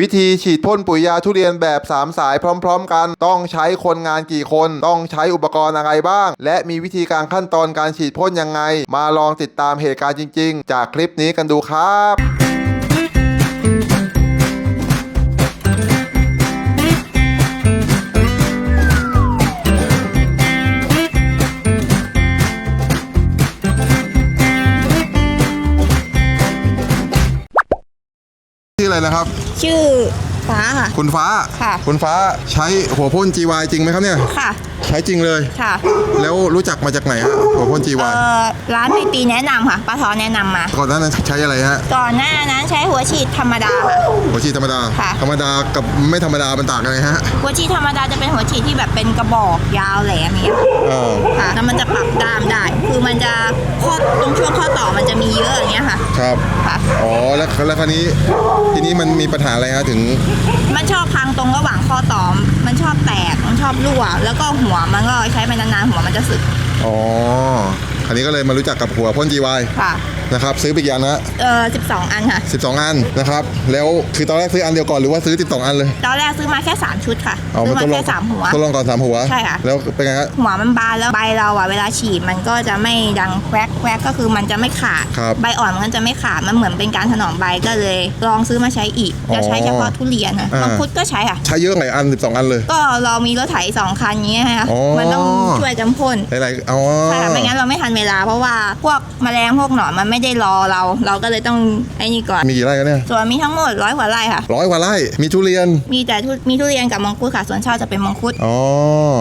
วิธีฉีดพ่นปุ๋ยยาทุเรียนแบบ 3 สายพร้อม ๆ กัน ต้องใช้คนงานกี่คน ต้องใช้อุปกรณ์อะไรบ้าง และมีวิธีการขั้นตอนการฉีดพ่นยังไง มาลองติดตามเหตุการณ์จริง ๆ จากคลิปนี้กันดูครับชื่ออะไรนะครับ ชื่อ ฟ้าค่ะ คุณฟ้าค่ะคุณฟ้าใช้หัวพ่น GY จริงไหมครับเนี่ย ค่ะ ใช้จริงเลย ค่ะ แล้วรู้จักมาจากไหนฮะหัวพ่น เอ่ GY อร้านมีตีแนะนำค่ะป้าทอแนะนำมา ก่อนหน้านั้นใช้อะไรฮะก่อนหน้านั้นใช้หัวฉีดธรรมดาค่ะ หัวฉีดธรรมดา ค่ะ ธรรมดากับไม่ธรรมดามันต่างกันไงฮะหัวฉีดธรรมดาจะเป็นหัวฉีดที่แบบเป็นกระบอกยาวแหลมอย่างเงี้ยเออค่ะแล้วมันจะปรับด้ามได้ คือมันจะข้อตรงช่วงข้อต่อมันจะมีเยอะอย่างเงี้ยค่ะ ครับ ค่ะ อ๋อแล้วแล้วคราวนี้ทีนี้มันมีปัญหาอะไรฮะถึงมันชอบพังตรงระหว่างข้อต่อมันชอบแตก มันชอบรั่ว แล้วก็หัวมันก็ใช้ไปนานๆหัวมันจะสึก อ๋อ อันนี้ก็เลยมารู้จักกับหัวพ่น GY ค่ะ นะครับซื้อไปกี่อันนะเออ12 อันค่ะ 12 อันนะครับแล้วคือตอนแรกซื้ออันเดียวก่อนหรือว่าซื้อ 12 อันเลย ตอนแรกซื้อมาแค่ 3 ชุดค่ะเอาซื้อมามาทดลอแค่งสามหัว ทดลองก่อนสามหัวใช่ค่ะ แล้วเป็นไงฮะ หัวมันบานแล้วใบเราอะเวลาฉีดมันก็จะไม่ดังแควกแควกก็คือมันจะไม่ขาด ครับใบอ่อนมันก็จะไม่ขาด มันเหมือนเป็นการถนอมใบก็เลย ลองซื้อมาใช้อีกอ๋อจะใช้เฉพาะทุเรียนนะอ่า มังคุดก็ใช้ค่ะ ใช้เยอะไหนอัน 12 อันเลย ก็เรามีรถไถสองคันอย่างเงี้ยค่ะ อ๋อ มันต้องช่วยกันพ่นหลายๆอ๋อ ใช่ค่ะไม่งั้นเราไม่ทันเวลาเพราะว่าพวกแมลงพวกหนอนมันไม่ได้รอเรา เราก็เลยต้องไอ้นี่ก่อนมีกี่ไร่กันเนี่ยส่วนมีทั้งหมดร้อยกว่าไร่ค่ะ ร้อยกว่าไร่ มีทุเรียน มีแต่ทุมีทุเรียนกับมังคุดค่ะส่วนเช่าจะเป็นมังคุดอ๋อ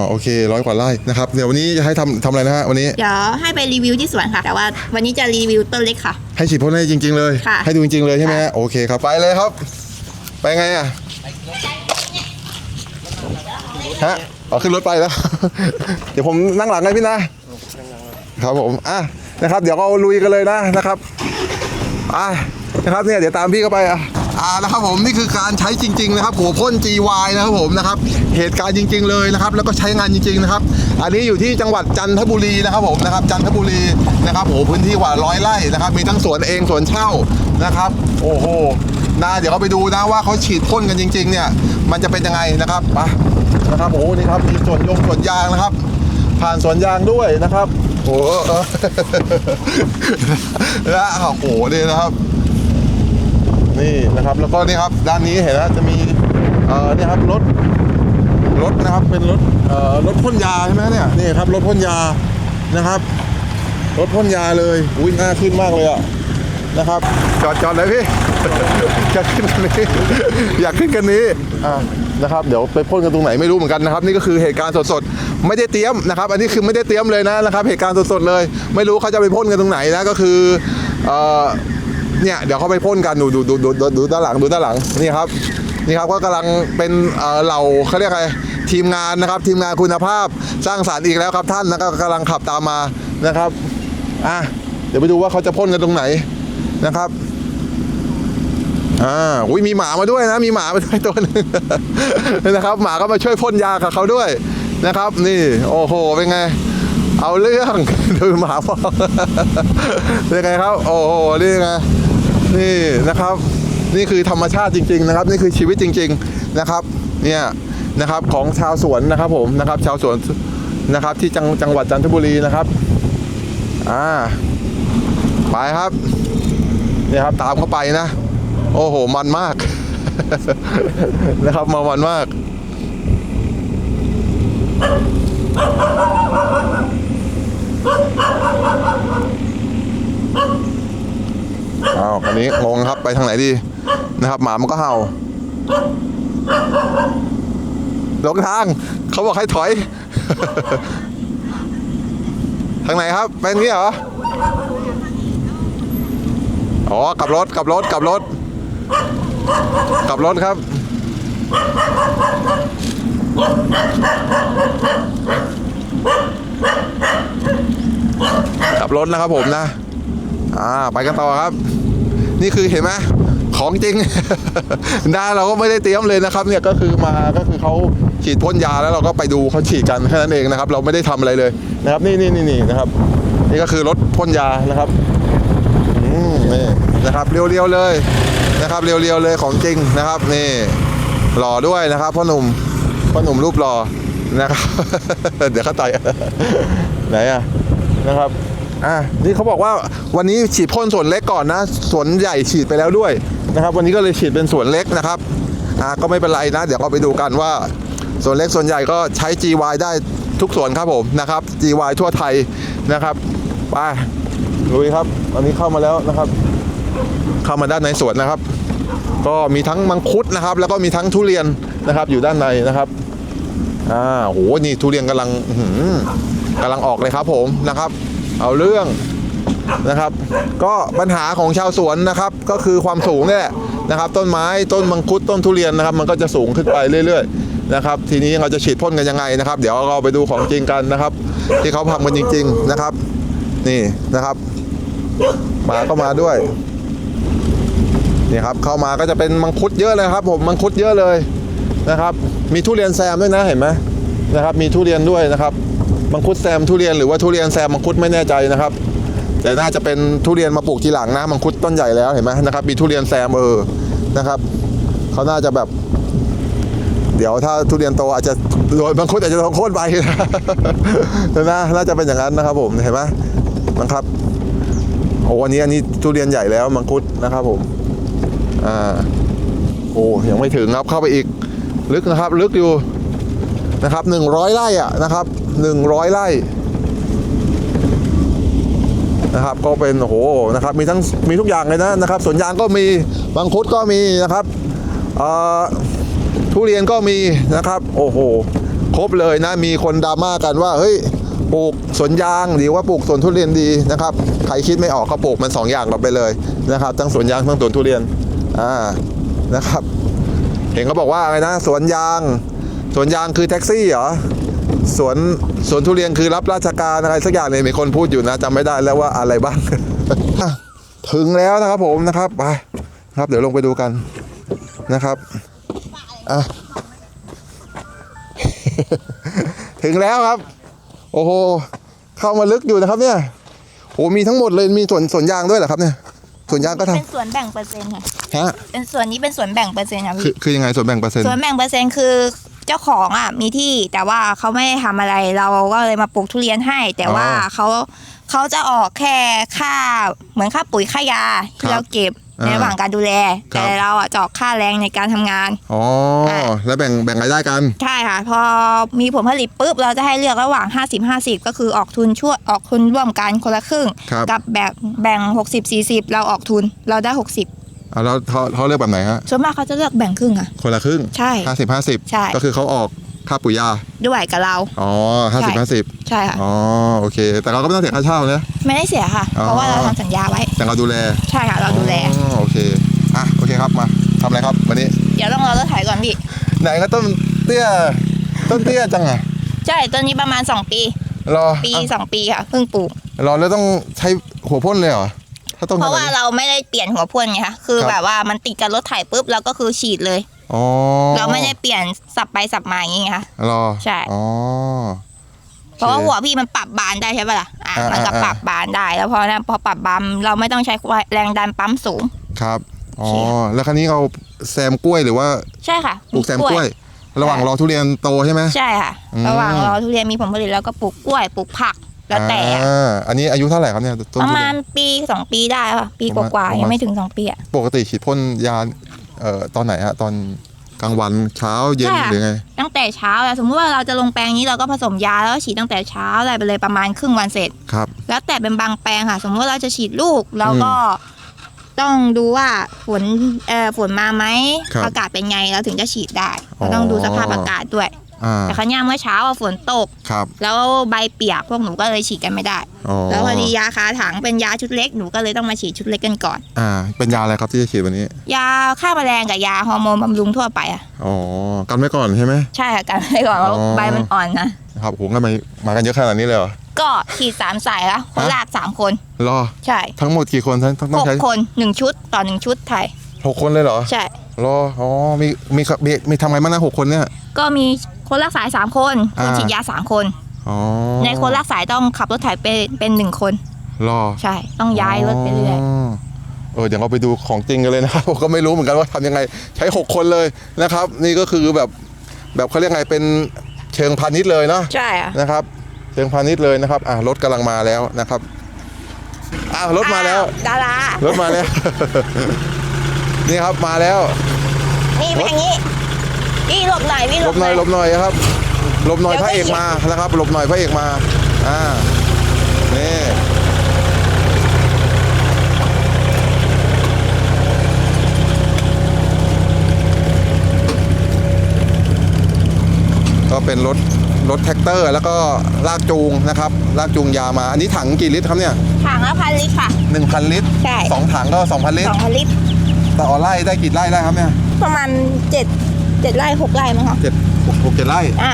โอเคร้อยกว่าไร่นะครับเดี๋ยววันนี้จะให้ทำทำอะไรนะฮะวันนี้ เดี๋ยวให้ไปรีวิวที่สวนค่ะ แต่ว่าวันนี้จะรีวิวต้นเล็กค่ะ ให้ฉีดพ่นให้จริง ๆ เลย ค่ะ ให้ดูจริง ๆ เลยใช่ไหมฮะโอเคครับไปเลยครับ ไปไงอะฮะเอาขึ้นรถไปแล้ว เดี๋ยวผมนั่งหลังไงพี่นะครับผมอะ นะครับ เดี๋ยวเราลุยกันเลยนะนะครับอะนะครับเนี่ยเดี๋ยวตามพี่เข้าไปอะอ่านะครับผมนี่คือการใช้จริง ๆ นะครับหัวพ่น GY นะครับผมนะครับเหตุการณ์จริง ๆ เลยนะครับ แล้วก็ใช้งานจริง ๆ นะครับ อันนี้อยู่ที่จังหวัดจันทบุรีนะครับผมนะครับ จันทบุรีนะครับโอ้โหพื้นที่กว่าร้อยไร่นะครับ มีทั้งสวนเองสวนเช่านะครับ โอ้โหนะเดี๋ยวเราไปดูนะว่าเขาฉีดพ่นกันจริง ๆ เนี่ย มันจะเป็นยังไงนะครับไปนะครับโอ้โหนี่ครับมีสวนยงสวนยางนะครับ ผ่านสวนยางด้วยนะครับ โอ้โหและโอ้โหนี่นะครับ นี่นะครับแล้วก็นี่ครับด้านนี้เห็นแล้วจะมีเอ่อนี่ครับรถรถนะครับเป็นรถเอ่อรถพ่นยาใช่ไหมเนี่ยนี่ครับรถพ่นยานะครับ รถพ่นยาเลยอุ้ยน่าขึ้นมากเลยอะ นะครับ จอดจอดเลยพี่ อยากขึ้นกันนี้ อยากขึ้นกันนี้อ่านะครับ เดี๋ยวไปพ่นกันตรงไหนไม่รู้เหมือนกันนะครับ นี่ก็คือเหตุการณ์สดๆ ไม่ได้เตรียมนะครับ อันนี้คือไม่ได้เตรียมเลยนะนะครับ เหตุการณ์สดๆเลย ไม่รู้เขาจะไปพ่นกันตรงไหนนะ ก็คือเอ่อเนี่ยเดี๋ยวเขาไปพ่นกันดูดูดูดูดูดูด้านหลังดูด้านหลังนี่ครับนี่ครับก็กำลังเป็นเอ่อเหล่าเขาเรียกอะไรทีมงานนะครับ ทีมงานคุณภาพสร้างสารรค์อีกแล้วครับท่านนะก็กำลังขับตามมานะครับอะเดี๋ยวไปดูว่าเขาจะพ่นกันตรงไหน นะครับอ่าอุ้ยมีหมามาด้วยนะ มีหมามาด้วยตัวหนึงนะครับ หมาก็มาช่วยพ่นยากับเขาด้วยนะครับ นี่ โอ้โหเป็นไง เอาเรื่องดูหมาพอเป็นไงครับ โอ้โหนี่ไงนี่นะครับ นี่คือธรรมชาติจริง ๆ นะครับ นี่คือชีวิตจริง ๆนะครับ เนี่ยนะครับของชาวสวนนะครับผมนะครับ ชาวสวนนะครับที่จังจังหวัดจันทบุรีนะครับ อ่า ไปครับ เนี่ยครับตามเข้าไปนะ โอ้โห มันมาก นะครับมามันมากอ้าวอันนี้งงครับไปทางไหนดีนะครับ หมามันก็เห่าหลงทาง เขาบอกให้ถอย ทางไหนครับ เป็นงี้เหรอ อ๋อกลับรถกลับรถกลับรถกลับรถครับ กลับรถนะครับผมนะ อ่าไปกันต่อครับ นี่คือเห็นไหมของจริงหน้าเราก็ไม่ได้เตรียมเลยนะครับ เนี่ยก็คือมาก็คือเขาฉีดพ่นยาแล้วเราก็ไปดูเขาฉีดกันแค่นั้นเองนะครับ เราไม่ได้ทำอะไรเลยนะครับ นี่นี่นี่นะครับ นี่ก็คือรถพ่นยานะครับ มนี่นะครับเรียวๆเลยนะครับเรียวๆเลยของจริงนะครับ นี่หล่อด้วยนะครับพ่อหนุ่มพ่อหนุ่มรูปหล่อนะครับ เดี๋ยวเขาต่อยไหนอะนะครับอะนี่เขาบอกว่าวันนี้ฉีดพ่นส่วนเล็กก่อนนะสวนใหญ่ฉีดไปแล้วด้วยนะครับ วันนี้ก็เลยฉีดเป็นส่วนเล็กนะครับอะก็ไม่เป็นไรนะ เดี๋ยวเราไปดูกันว่า ส่วนเล็กส่วนใหญ่ก็ใช้ GY ได้ทุกส่วนครับผมนะครับ GY ทั่วไทยนะครับไป ลุยครับตอนนี้เข้ามาแล้วนะครับ เข้ามาด้านในสวนนะครับ ก็มีทั้งมังคุดนะครับ แล้วก็มีทั้งทุเรียนนะครับ อยู่ด้านในนะครับอ่าโหนี่ทุเรียนกำลังหือกำลังออกเลยครับ ผมนะครับ เอาเรื่องนะครับ ก็ปัญหาของชาวสวนนะครับ ก็คือความสูงนี่แหละนะครับ ต้นไม้ต้นมังคุดต้นทุเรียนนะครับ มันก็จะสูงขึ้นไปเรื่อย ๆนะครับทีนี้เราจะฉีดพ่นกันยังไงนะครับ เดี๋ยวเราไปดูของจริงกันนะครับ ที่เขาทำกันจริง ๆนะครับ นี่นะครับ มาก็มาด้วยนี่ครับเข้ามาก็จะเป็นมังคุดเยอะเลยครับ ผมมังคุดเยอะเลยนะครับ มีทุเรียนแซมด้วยนะเห็นไหมนะครับ มีทุเรียนด้วยนะครับมังคุดแซมทุเรียนหรือว่าทุเรียนแซมมังคุดไม่แน่ใจนะครับ แต่น่าจะเป็นทุเรียนมาปลูกทีหลังนะมังคุดต้นใหญ่แล้วเห็นไหมนะครับ มีทุเรียนแซมเออนะครับเขาน่าจะแบบ เดี๋ยวถ้าทุเรียนโตอาจจะโดนมังคุดอาจจะโดนโค่นไปนะน่าจะเป็นอย่างนั้นนะครับ ผมเห็นไหมนะครับ โอ้อันนี้อันนี้ทุเรียนใหญ่แล้วมังคุดนะครับผมอ่าโอ้ยังไม่ถึงครับเข้าไปอีกลึกนะครับ ลึกอยู่นะครับหนึ่งร้อยไร่อะนะครับหนึ่งร้อยไร่นะครับก็เป็นโอ้โหนะครับมีทั้งมีทุกอย่างเลยนะนะครับสวนยางก็มีบางคุดก็มีนะครับอ่อทุเรียนก็มีนะครับ โอ้โหครบเลยนะมีคนดราม่ากันว่าเฮ้ย ปลูกสวนยางดีว่าปลูกสวนทุเรียนดีนะครับใครคิดไม่ออกก็ปลูกมันสองอย่างเราไปเลยนะครับทั้งสวนยางทั้งสวนทุเรียนอ่านะครับ เห็นเขาบอกว่าอะไรนะสวนยางสวนยางคือแท็กซี่เหรอสวนสวนทุเรียนคือรับราชการอะไรสักอย่างเนี่ยมีคนพูดอยู่นะจำไม่ได้แล้วว่าอะไรบ้างถึงแล้วนะครับผมนะครับไปครับเดี๋ยวลงไปดูกันนะครับอะถึงแล้วครับ โอ้โหเข้ามาลึกอยู่นะครับ เนี่ยโอ้มีทั้งหมดเลยมีสวนสวนยางด้วยเหรอครับเนี่ยสวนยางก็ทเป็นส่วนแบ่งเปอร์เซ็นต์ค่ะำฮะเป็นส่วนนี้เป็นส่วนแบ่งเปอร์เซ็นต์ค่ะคือพี่คือยังไงส่วนแบ่งเปอร์เซ็นต์ส่วนแบ่งเปอร์เซ็นต์คือเจ้าของอะมีที่แต่ว่าเขาไม่ได้ทำอะไรเราก็เลยมาปลูกทุเรียนให้ แต่ว่าเขาเขาจะออกแค่ค่าเหมือนค่าปุ๋ยค่ายาที่เราเก็บ ในระหว่างการดูแลแต่เราอะจะออกค่าแรงในการทำงาน อ๋อ แล้วแบ่งแบ่งรายได้กัน ใช่ค่ะ พอมีผลผลิตปุ๊บ เราจะให้เลือกระหว่าง 50 50 ก็คือออกทุนช่วยออกทุนร่วมกันคนละครึ่ง ครับ กับแบ่งแบ่ง 60 40 เราออกทุนเราได้ 60 อ่าแล้วเขาเขาเลือกแบบไหนฮะ ส่วนมากเขาจะเลือกแบ่งครึ่งอะ คนละครึ่งใช่ห้าสิบห้าสิบใช่ ก็คือเขาออก ค่าปุ๋ยยาด้วยกับเรา อ๋อห้าสิบห้าสิบใช่ค่ะอ๋อโอเค แต่เราก็ไม่ต้องเสียค่าเช่านะไม่ได้เสียค่ะอ๋อเพราะว่าเราทำสัญญาไว้ แต่เราดูแล ใช่ค่ะเราดูแลอ๋อโอเคอะโอเคครับมาทำอะไรครับวันนี้ เดี๋ยวต้องรอรถไถก่อนพี่ ไหนก็ต้นเตี้ย ต้นเตี้ยจังอะใช่ต้นนี้ประมาณ2ปีรอปีอะ2ปีค่ะเพิ่งปลูกรอแล้วต้องใช้หัวพ่นเลยเหรอถ้าต้องเพราะว่าขนดนี้เราไม่ได้เปลี่ยนหัวพ่นไงคะคือครับแบบว่ามันติดกับรถไถปุ๊บเราก็คือฉีดเลย อ๋อเราไม่ได้เปลี่ยนสับไปสับมาอย่างงี้ไงคะรอใช่อ๋อเพราะว่าหัวพี่มันปรับบานได้ใช่ปะล่ะอะอ่ามันก็อ่าปรับบานได้แล้วพอนั้นพอปรับบานเราไม่ต้องใช้แรงดันปั๊มสูงครับอ๋อโอเคค่ะแล้วครั้นี้เราแซมกล้วยหรือว่า ใช่ค่ะปลูกแซมกล้วย ระหว่างรอทุเรียนโตใช่ไหมใช่ค่ะอืมระหว่างรอทุเรียนมีผลผลิตแล้วก็ปลูกกล้วยปลูกผักแล้วแต่อ่าอันนี้อายุเท่าไหร่ครับเนี่ยต้นประทุมาเรียณนปีสองปีได้ค่ะปีประกมาณว่าประมาณๆยังไม่ถึงสองปีอะปกติฉีดพ่นยา เอ่อตอนไหนฮะตอนกลางวันเช้าเย็นใช่ค่ะ หรือไงตั้งแต่เช้าอะสมมติว่าเราจะลงแปลงนี้เราก็ผสมยาแล้วก็ฉีดตั้งแต่เช้าอะไรไปเลยประมาณครึ่งวันเสร็จ ครับ แล้วแต่เป็นบางแปลงค่ะ สมมติว่าเราจะฉีดลูกเราก็ต้องดูว่าฝนเอ่อฝนมาไหมครับอากาศเป็นไงเราถึงจะฉีดได้อ๋อ เราต้องดูสภาพอากาศด้วย อ่าแต่ครั้งนี้เมื่อเช้าอะฝนตก ครับ แล้วใบเปียกพวกหนูก็เลยฉีดกันไม่ได้ อ๋อแล้วพอดียาคาถังเป็นยาชุดเล็กหนูก็เลยต้องมาฉีดชุดเล็กกันก่อน อ่า เป็นยาอะไรครับที่จะฉีดวันนี้ ยาฆ่าแมลงกับยาฮอร์โมนบำรุงทั่วไปอะอ๋อ กันไว้ก่อนใช่ไหม ใช่ค่ะกันไว้ก่อนเพราะอ๋อ ใบมันอ่อนนะครับโหงั้นมามากันเยอะขนาดนี้เลยเหรอ ก็ฉีดสามสายละคนฮะลากสามคน รอ ใช่ทั้งหมดกี่คนทั้งต้องต้อหงกใช้คนหนึ่งชุดต่อหนึ่งชุดไทยหกคนเลยเหรอ ใช่ รอ อ๋อ มี มีมีมีทำไงบ้างนะหกคนเนี่ย ก็มี คนรักสายสามคนคนอ่า ฉีดยาสามคน อ๋อในคนรักสายต้องขับรถไถเป็นเป็นหนึ่งคน รอใช่ ต้องย้ายรถไปเรื่อยอ๋อเออเดี๋ยวเราไปดูของจริงกันเลยนะครับ ผมก็ไม่รู้เหมือนกันว่าทำยังไง ใช้ 6 คนเลยนะครับ นี่ก็คือแบบแบบเขาเรียกไงเป็นเชิงพาณิชย์เลยเนาะ ใช่อะ นะครับเชิงพาณิชย์เลยนะครับอะรถกำลังมาแล้วนะครับอะรถมาแล้ว ดารา รถมาแล้ว นี่ครับมาแล้ว นี่เป็นอย่างนี้ พี่หลบหน่อยพี่หหลลบบหน่อยหลบหน่อยครับหลบหน่อยเดี๋พยวระเอกก็มานะครับหลบหน่อยพระเอกมาอ่านี่ก็เป็นรถรถแท็กเตอร์ แล้วก็ลากจูงนะครับ ลากจูงยามา อันนี้ถังกี่ลิตรครับเนี่ย ถังละพันลิตรค่ะหนึ่งพันลิตรใช่สองถังก็สองพันลิตสรองพันลิตรต่อไร่ได้กี่ไร่ได้ครับเนี่ย ประมาณเจ็ด เจ็ดไร่หกไร่มั้งคะเจ็ดหกหกเจ็ดไร่อ่า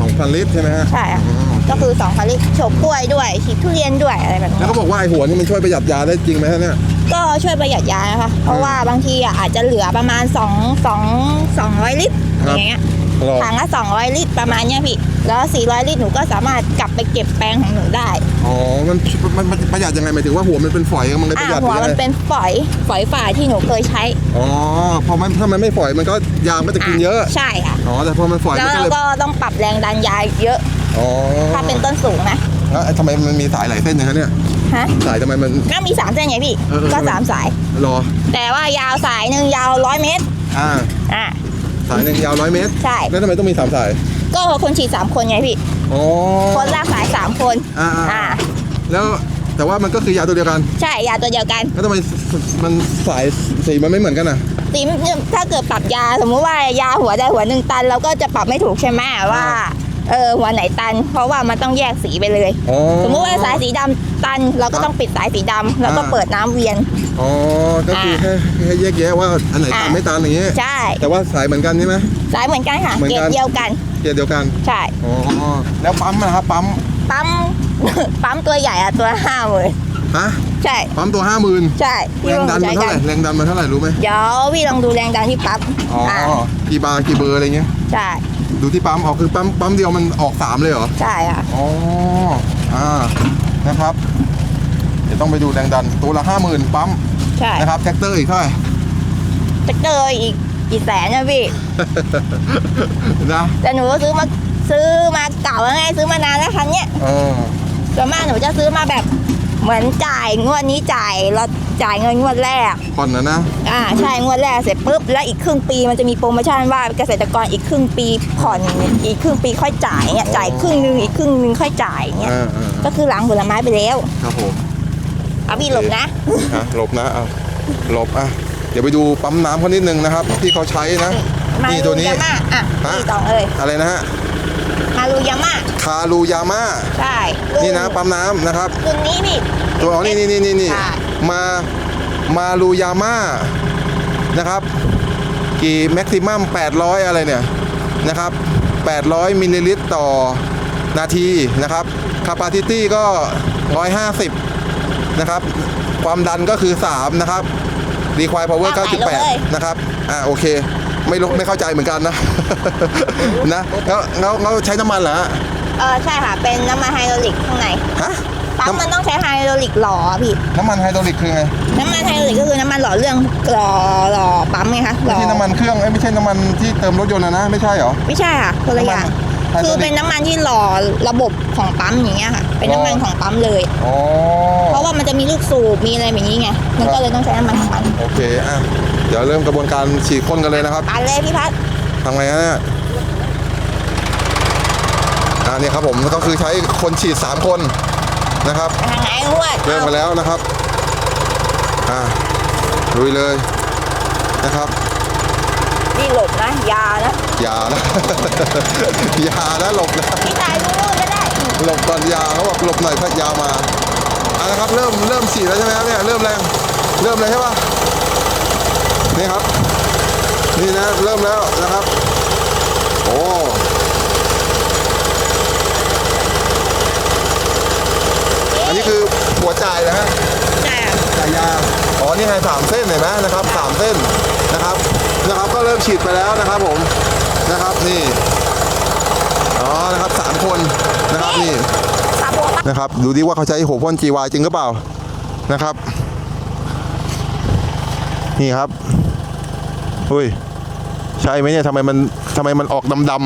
สองพันลิตรใช่ไหมฮะใช่ค่ะอ๋อก็คือสองพันลิตรโฉบกล้วยด้วยฉีดทุเรียนด้วยอะไรแบบแล้วนี้ก็บอกว่าไอ้หัวนี่มันช่วยประหยัดยาได้จริงไหมฮะเนี่ย ก็ช่วยประหยัดยานะคะเพราะว่าบางทีอะอาจจะเหลือประมาณ2 2 200ลิตรครับ อย่างเงี้ยหรอถังละ200ลิตรประมาณเนี้ยพี่แล้ว400ลิตรหนูก็สามารถกลับไปเก็บแปลงของหนูได้อ๋อมันมันมันประหยัดยังไงหมายถึงว่าหัวมันเป็นฝอยมันเลยปอ่าระหยัดหัวยังมันไงเป็นฝอยฝอยฝ่ายที่หนูเคยใช้ อ๋อพอมันถ้ามันไม่ฝอยมันก็ยามันจะกินเยอะ ใช่ค่ะ อ๋อแต่พอมันฝอยแล้วมันก็เราเลยก็ต้องปรับแรงดันยาเยอะ อ๋อถ้าเป็นต้นสูงนะแล้วทำไมมันมีสายหลายเส้นอย่างนั้นเนี่ยฮะสายทำไมมัน ก็มีสามเส้นไงพี่ เออเออ ก็สามสาย รอแต่ว่ายาวสายหนึ่งยาวร้อยเมตร อ่าอ่าสายหนึ่งยาวร้อยเมตรใช่ แล้วทำไมต้องมีสามสายก็คนฉีดสามคนไงพี่ อ๋อคนลากสายสามคน อ่าอ่าอ่าแล้ว แต่ว่ามันก็คือยาตัวเดียวกันใช่ยาตัวเดียวกัน แล้วทำไมมันสายสีมันไม่เหมือนกันอะตีมถ้าเกิดปรับยาสมมุติว่ายาหัวใดหัวหนึ่งตันเราก็จะปรับไม่ถูกใช่ไหมว่าเออหัวไหนตัน เพราะว่ามันต้องแยกสีไปเลยอ๋อสมมุติว่าสายสีดำตัน เราก็ต้องปิดสายสีดำแล้วก็อ่าเปิดน้ำเวียนอ๋อก็คือแค่แค่แยกแยะว่าอันไหนตามอ่าไม่ตามอย่างงี้ใช่แต่ว่าสายเหมือนกันใช่ไหมสายเหมือนกันค่ะเหมือนเกกัรนดเดียวกันเกียร์เดียวกันใช่อ๋อแล้วปั๊มนะครับปั๊มปั๊ม ปั๊มตัวใหญ่อะตัวห้าหมื่นฮะใช่ ปั๊มตัวห้าหมื่นใช่แรงดันมันเท่าไหร่กัแรงดันมันเท่าไหร่รู้ไหมเดี๋ยวพี่ลองดูแรงดันที่ปั๊มอ๋อกี่บาร์กี่เบอร์อะไรเงี้ยใช่ดูที่ปั๊มออกคือปั๊มปั๊มเดียวมันออกสามเลยเหรอใช่ค่ะอ๋ออ่านะครับ เดี๋ยวต้องไปดูแรงดันตัวละห้าหมื่นปั๊มใช่นะครับแท็กเตอร์อีกเท่าไหร่จะเจออีกกี่แสนนะพี่นะแต่หนูก็ซื้อมาซื้อมาเก่าแล้วไงซื้อมานานแล้วคันเนี้ยเออ ส่วนมากหนูจะซื้อมาแบบเหมือนจ่ายงวดนี้จ่ายเราจ่ายเงินงวดแรก ผ่อนนะนะ อ่าใช่งวดแรกเสร็จปุ๊บแล้วอีกครึ่งปีมันจะมีโปรโมชั่นว่าเกษตรกรอีกครึ่งปีผ่อนอีกครึ่งปีค่อยจ่ายเนี่ยจ่ายครึ่งหนึงอีกครึ่งหนึงค่อยจ่ายเนี่ยอ่าอ่าก็คือหลังผลไม้ไปแล้วครับผมเอาพี่หลบนะอะหลบนะเอาหลบอะเดี๋ยวไปดูปั๊มน้ำเขานิดนึงนะครับ ที่เขาใช้นะมานี่รูตัวนี้ยาม่าอะฮะ พี่สองเอ้ยอะไรนะฮะ มารูยาม่าคารูยาม่าใช่นี่นะปั๊มน้ำนะครับ รุ่นนี้พี่ ตัวอ๋อนี่นี่นี่นี่นี่ค่ะ มามารูยาม่านะครับ กี่แม็กซิมัม800 อะไรเนี่ยนะครับ 800 มิลลิลิตรต่อนาทีนะครับคาปาซิตี้ก็ 150 นะครับ ความดันก็คือ 3 นะครับรีควายพาวเวอร์98 นะครับ อ่าโอเค ไม่รู้ไม่เข้าใจเหมือนกันนะ นะแล้วแล้วแล้วใช้น้ำมันเหรอฮะเออใช่ค่ะ เป็นน้ำมันไฮดรอลิกข้างในฮะปั๊มมันต้องใช้ไฮดรอลิกหล่อพี่ น้ำมันไฮดรอลิกคือไงน้ำมันไฮดรอลิกก็คือน้ำมันหล่อเรื่องหล่อหล่อปั๊มไงคะหไม่ล่อใช่น้ำมันเครื่องเอ้ยไม่ใช่น้ำมันที่เติมรถยนต์นะนะไม่ใช่เหรอ ไม่ใช่ค่ะคนละอย่าง น้ำมันไฮดรอลิกคือเป็นน้ำมันที่หล่อระบบของปั๊มอย่างเงี้ยค่ะ เป็นน้ำมันของปั๊มเลย อ๋อเพราะว่ามันจะมีลูกสูบมีอะไรแบบนี้ไง มันก็เลยต้องใช้น้ำมันของมันโอเคอะเดี๋ยวเริ่มกระบวนการฉีดพ่นกันเลยนะครับปันเลยพี่พัดทำไงฮะเนี่ยอ่าเนี่ยครับผมก็คือใช้คนฉีด 3 คนนะครับไปทางไหนนวดเริ่มมาแล้วนะครับอ่าลุยเลยนะครับ นี่หลบนะอยานะอย่านะ อย่านะหลบนะพี่ตายรู้นู่นก็ได้หลบก่อนยาเขาบอกหลบหน่อยพัดยามาเอาละครับเริ่มเริ่มฉีดแล้วใช่ไหมครับเนี่ยเริ่มแรงเริ่มเลยใช่ปะนี่ครับ นี่นะเริ่มแล้วนะครับโอ้อันนี้คือหัวจ่ายนะฮะใช่ค่ะ จ่ายยาอ๋อนี่ไงสามเส้นเห็นไหมนะครับสามเส้นนะครับนะครับก็เริ่มฉีดไปแล้วนะครับผมนะครับนี่อ๋อนะครับสามคนนะครับนี่สาบัวปะนะครับดูดิว่าเขาใช้หัวพ่น GY จริงหรือเปล่านะครับ นี่ครับอุ้ยใช่ไหมเนี่ยทำไมมันทำไมมันออกดำดำ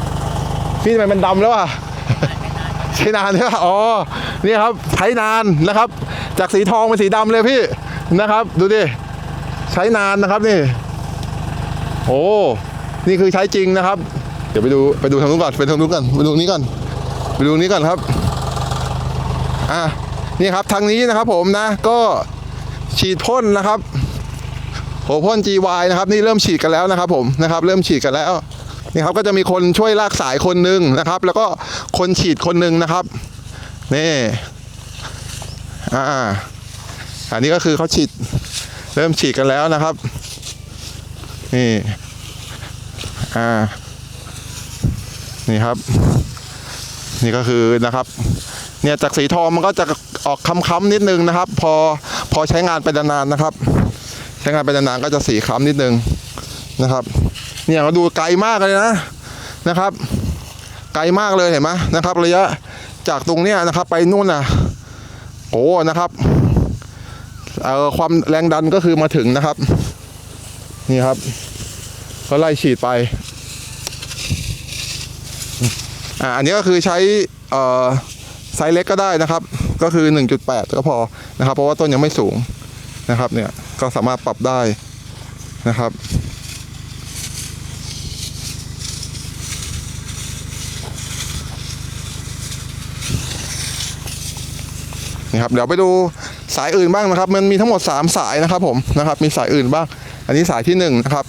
ๆพี่ทำไมมันดำแล้วอะใช้นานใช่ป่ะอ๋อนี่ครับใช้นานนะครับ จากสีทองเป็นสีดำเลยพี่นะครับ ดูดิใช้นานนะครับนี่ โอ้นี่คือใช้จริงนะครับ เดี๋ยวไปดูไปดูทางนู้นก่อนไปทางนู้นก่อนไปดูนี้ก่อนไปดูนี้ก่อนครับอะนี่ครับทางนี้นะครับ ผมนะก็ฉีดพ่นนะครับโหพ่น GY นะครับ นี่เริ่มฉีดกันแล้วนะครับ ผมนะครับ เริ่มฉีดกันแล้วนี่ครับก็จะมีคนช่วยลากสายคนหนึ่งนะครับ แล้วก็คนฉีดคนหนึ่งนะครับนี่ อ่าอันนี้ก็คือเขาฉีด เริ่มฉีดกันแล้วนะครับ นี่ อ่า นี่ครับ นี่ก็คือนะครับ เนี่ยจากสีทองมันก็จะออกค้ำๆนิดนึงนะครับ พอพอใช้งานไปนานๆนะครับ ใช้งานไปนานๆก็จะสีค้ำนิดนึงนะครับ เนี่ยเราดูไกลมากเลยนะนะครับ ไกลมากเลยเห็นไหมนะครับ ระยะจากตรงเนี้ยนะครับ ไปนู่นน่ะ โอ้นะครับเอ่อความแรงดันก็คือมาถึงนะครับ นี่ครับ ก็ไล่ฉีดไป อ่าอันนี้ก็คือใช้เอ่อไซส์เล็กก็ได้นะครับ ก็คือ 1.8 ก็พอนะครับ เพราะว่าต้นยังไม่สูงนะครับ เนี่ยก็สามารถปรับได้นะครับ นี่ครับเดี๋ยวไปดูสายอื่นบ้างนะครับ มันมีทั้งหมด 3 สายนะครับผมนะครับ มีสายอื่นบ้าง อันนี้สายที่1นะครับ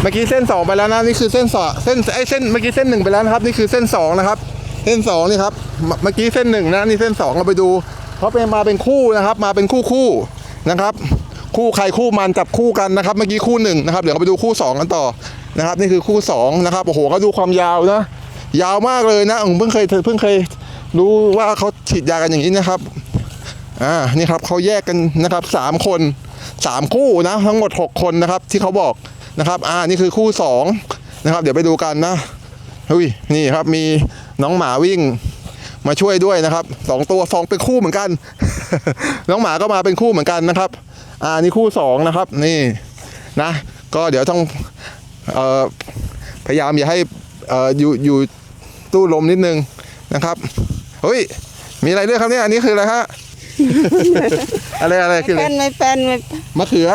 เมื่อกี้เส้น 2 ไปแล้วนะนี่คือเส้นสองเส้นไอ้เส้นเมื่อกี้เส้นหนึ่งไปแล้วนะครับนี่คือเส้น 2 นะครับ เส้น2นี่ครับเมื่อเมื่อกี้เส้นหนึ่งนะนี่เส้น 2 เราไปดูเขาเป็นมาเป็นคู่นะครับ มาเป็นคู่คู่นะครับ คู่ใครคู่มันจับคู่กันนะครับเมื่อกี้คู่หนึ่งนะครับเดี๋ยวเราไปดูคู่ 2 กันต่อนะครับ นี่คือคู่2นะครับโอ้โหเขาดูความยาวนะ ยาวมากเลยนะเพิ่งเคยเพิ่งเคยรู้ว่าเขาฉีดยากันอย่างนี้นะครับอ่านี่ครับเขาแยกกันนะครับสามคนสามคู่นะทั้งหมด 6 คนนะครับที่เขาบอกนะครับอ่านี่คือคู่2นะครับเดี๋ยวไปดูกันนะเฮ้ยนี่ครับมีน้องหมาวิ่งมาช่วยด้วยนะครับสองตัวสองเป็นคู่เหมือนกัน น้องหมาก็มาเป็นคู่เหมือนกันนะครับ อ่านี่คู่สองนะครับ นี่นะ ก็เดี๋ยวต้องเอ่อพยายามอย่าให้เอ่ออยู่อยู่ตู้ลมนิดนึงนะครับเฮ้ยมีอะไรด้วยครับเนี่ยอันนี้คืออะไรฮะอะไรอะไรคืออะไรเป็นไม่เป็นไม่มะเขือ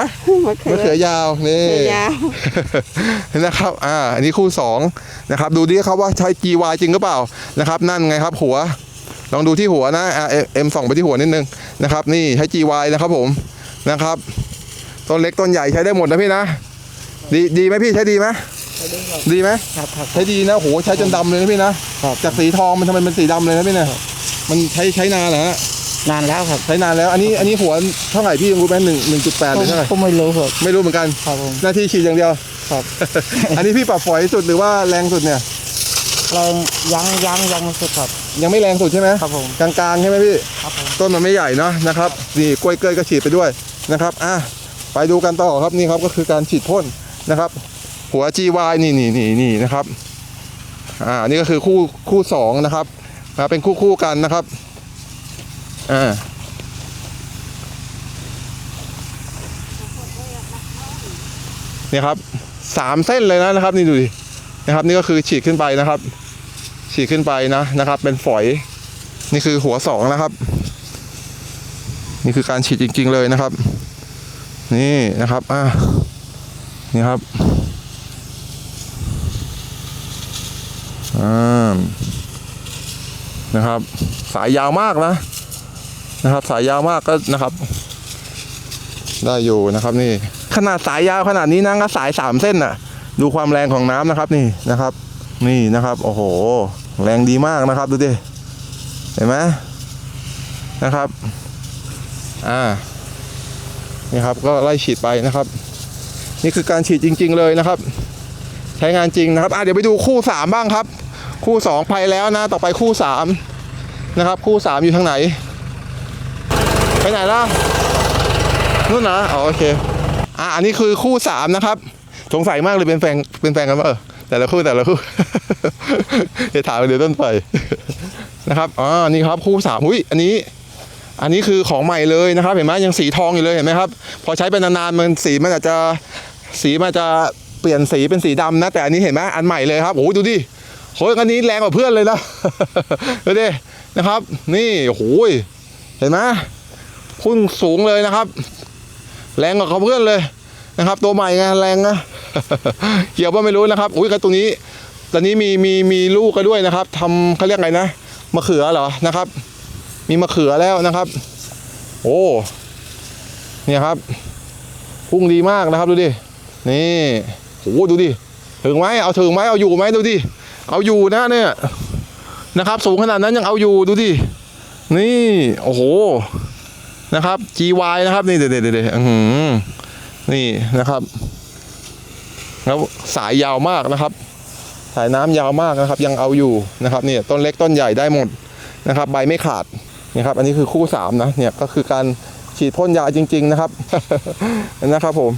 มะเขืมะเขือยาวนี่มะเขือยาวนะครับ อ่า อันนี้คู่สองนะครับ ดูดิครับว่าใช้ GY จริงหรือเปล่านะครับ นั่นไงครับหัว ลองดูที่หัวนะอ่าเอ็มส่องไปที่หัวนิดนึงนะครับ นี่ใช้ GY นะครับผม นะครับต้นเล็กต้นใหญ่ใช้ได้หมดนะพี่นะดีดีไหมพี่ใช้ดีไหมดีไหมครับครับใช้ดีนะโหใช้จนดำเลยนะพี่นะครับจากสีทองมันทำไมเป็นสีดำเลยนะพี่เนี่ยมันใช้ใช้นานเหรอฮะนานแล้วครับใช้นานแล้วอันนี้อันนี้หัวเท่าไหร่พี่รู้ไหมหนึ่งหนึ่งจุดแปดหรือเท่าไหร่ผมไม่รู้ครับไม่รู้เหมือนกันครับผมหน้าที่ฉีดอย่างเดียวครับ อันนี้พี่ปรับฝอยสุดหรือว่าแรงสุดเนี่ยแรงยังยังยังไม่สุดครับ ยังไม่แรงสุดใช่ไหมครับผมกลางๆใช่ไหมพี่ครับผมต้นมันไม่ใหญ่เนาะนะครับนี่กล้วยเกยก็ฉีดไปด้วยนะครับอะไปดูกันต่อครับนี่ครับก็คือการฉีดพ่นนะครับ หัว GY นี่นี่นี่นี่นะครับอ่านี่ก็คือคู่คู่สองนะครับนะเป็นคู่คู่กันนะครับอ่านี่ครับสามเส้นเลยนะนะครับ นี่ดูดินะครับ นี่ก็คือฉีดขึ้นไปนะครับ ฉีดขึ้นไปนะนะครับ เป็นฝอย นี่คือหัวสองนะครับ นี่คือการฉีดจริง ๆ เลยนะครับ นี่นะครับอะนี่ครับอ่านะครับ สายยาวมากนะนะครับ สายยาวมากก็นะครับ ได้อยู่นะครับนี่ ขนาดสายยาวขนาดนี้นะก็สายสามเส้นน่ะ ดูความแรงของน้ำนะครับนี่นะครับ นี่นะครับ โอ้โห แรงดีมากนะครับ ดูดิ เห็นไหมนะครับ อ่า นี่ครับ ก็ไล่ฉีดไปนะครับ นี่คือการฉีดจริง ๆ เลยนะครับ ใช้งานจริงนะครับ อ่าเดี๋ยวไปดูคู่สามบ้างครับ คู่สองไปแล้วนะ ต่อไปคู่สามนะครับ คู่สามอยู่ทางไหน ไปไหนล่ะ นู่นนะ อ๋อ โอเค อ่าอันนี้คือคู่สามนะครับ สงสัยมากเลยเป็นแฟน เป็นแฟนกันปะเออ แต่ละคู่แต่ละคู่เดี๋ยวถามเดี๋ยวต้นไปนะครับอ๋อนี่ครับคู่สามหุ้ยอันนี้ อันนี้คือของใหม่เลยนะครับ เห็นไหมยังสีทองอยู่เลยเห็นไหมครับ พอใช้ไปนานๆมันสีมันอาจจะสีมันจะเปลี่ยนสีเป็นสีดำนะ แต่อันนี้เห็นไหมอันใหม่เลยครับโอ้ดูดิโอ้ยอันนี้แรงกว่าเพื่อนเลยนะดูดินะครับ นี่โอ้โหเห็นไหมพุ่งสูงเลยนะครับ แรงกว่าเขาเพื่อนเลย นะครับ ตัวใหม่ไงแรงนะเกี่ยวว่าไม่รู้นะครับ อุ้ยกันตรงนี้ตอนนี้มีมีมีลูกกันด้วยนะครับทำเขาเรียกไงนะมะเขือเหรอนะครับ มีมะเขือแล้วนะครับ โอ้เนี่ยครับพุ่งดีมากนะครับดูดินี่โอ้ดูดิถึงไหมเอาถึงไหมเอาอยู่ไหมดูดิเอาอยู่นะเนี่ยนะครับ สูงขนาดนั้นยังเอาอยู่ดูดินี่โอ้โหนะครับ GY นะครับนี่เดี๋ยวเดี๋ยวเดี๋ยวอื้อหือ นี่นะครับ แล้วสายยาวมากนะครับ สายน้ำยาวมากนะครับ ยังเอาอยู่นะครับเนี่ยต้นเล็กต้นใหญ่ได้หมดนะครับ ใบไม่ขาดนี่ครับ อันนี้คือคู่สามนะเนี่ยก็คือการฉีดพ่นยาจริง ๆนะครับนะครับผม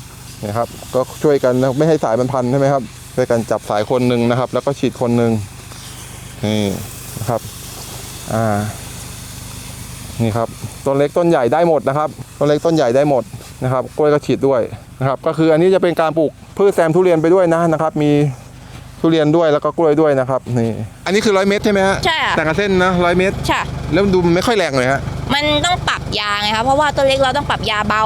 นี่ครับ ก็ช่วยกันนะไม่ให้สายมันพันใช่ไหมครับช่วยกันจับสายคนหนึ่งนะครับ แล้วก็ฉีดคนหนึ่งนี่นะครับ อ่า นี่ครับต้นเล็กต้นใหญ่ได้หมดนะครับต้นเล็กต้นใหญ่ได้หมดนะครับกล้วยก็ฉีดด้วยนะครับก็คืออันนี้จะเป็นการปลูกพืชแซมทุเรียนไปด้วยนะนะครับ มีทุเรียนด้วยแล้วก็กล้วยด้วยนะครับนี่อันนี้คือร้อยเมตรใช่ไหมฮะใช่ค่ะแต่งกับเส้นนะร้อยเมตรใช่แล้วดูมันไม่ค่อยแรงเลยฮะมันต้องปรับยาไงคะเพราะว่าตัวเล็กเราต้องปรับยาเบา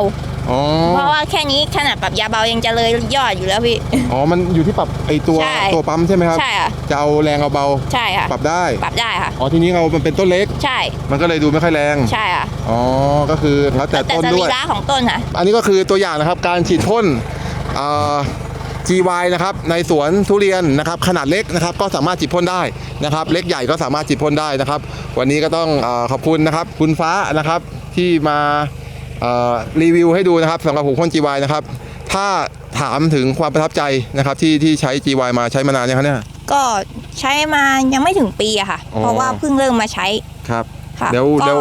อ๋อเพราะว่าแค่นี้ขนาดปรับยาเบายังจะเลยยอดอยู่แล้วพี่ อ๋อมันอยู่ที่ปรับไอตัวใช่ตัวปั๊มใช่ไหมครับใช่ค่ะ จะเอาแรงเอาเบา ใช่ค่ะปรับได้ ปรับได้ค่ะ อ๋อทีนี้เรามันเป็นต้นเล็ก ใช่มันก็เลยดูไม่ค่อยแรง ใช่ค่ะอ๋อ ก็คือแล้วแต่แต่ต้นสด้รีวย ระของต้นค่ะ อันนี้ก็คือตัวอย่างนะครับการฉีดพ่นอ่า GY นะครับในสวนทุเรียนนะครับขนาดเล็กนะครับก็สามารถฉีดพ่นได้นะครับ เล็กใหญ่ก็สามารถฉีดพ่นได้นะครับ วันนี้ก็ต้องอาขอบคุณนะครับ คุณฟ้านะครับที่มาอ่า รีวิวให้ดูนะครับสำหรับหูพ่น GY นะครับ ถ้าถามถึงความประทับใจนะครับที่ที่ใช้ GY มาใช้มานานยังคะเนี่ย ก็ใช้มายังไม่ถึงปีอะค่ะ อ๋อ เพราะว่าเพิ่งเริ่มมาใช้ ครับ ค่ะเดี๋ยวก็เดี๋ยว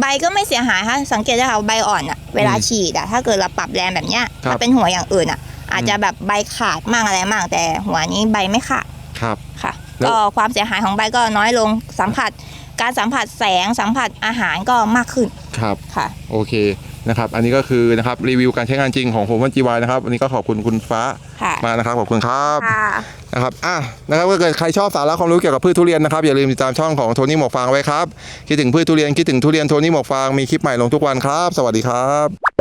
ใบก็ไม่เสียหายค่ะสังเกตได้ค่ะใบอ่อนอะเวลาอืมฉีดอะถ้าเกิดเราปรับแรงแบบเนี้ยครับถ้าเป็นหัวอย่างอื่นอะอาจจะแบบใบขาดมั่งอะไรมั่งแต่หัวนี้ใบไม่ขาดครับ ค่ะ แล้ว ก็ความเสียหายของใบก็น้อยลงสัมผัส การสัมผัสแสงสัมผัสอาหารก็มากขึ้น ครับ ค่ะ โอเคนะครับ อันนี้ก็คือนะครับรีวิวการใช้งานจริงของผมพ่น GY นะครับวันนี้ก็ขอบคุณคุณฟ้าค่ะมากนะครับขอบคุณครับค่ะ นะครับอะนะครับถ้าเกิดใครชอบสาระความรู้เกี่ยวกับพืชทุเรียนนะครับอย่าลืมติดตามช่องของโทนี่หมวกฟางไว้ครับคิดถึงพืชทุเรียนคิดถึงทุเรียนโทนี่หมวกฟางมีคลิปใหม่ลงทุกวันครับ สวัสดีครับ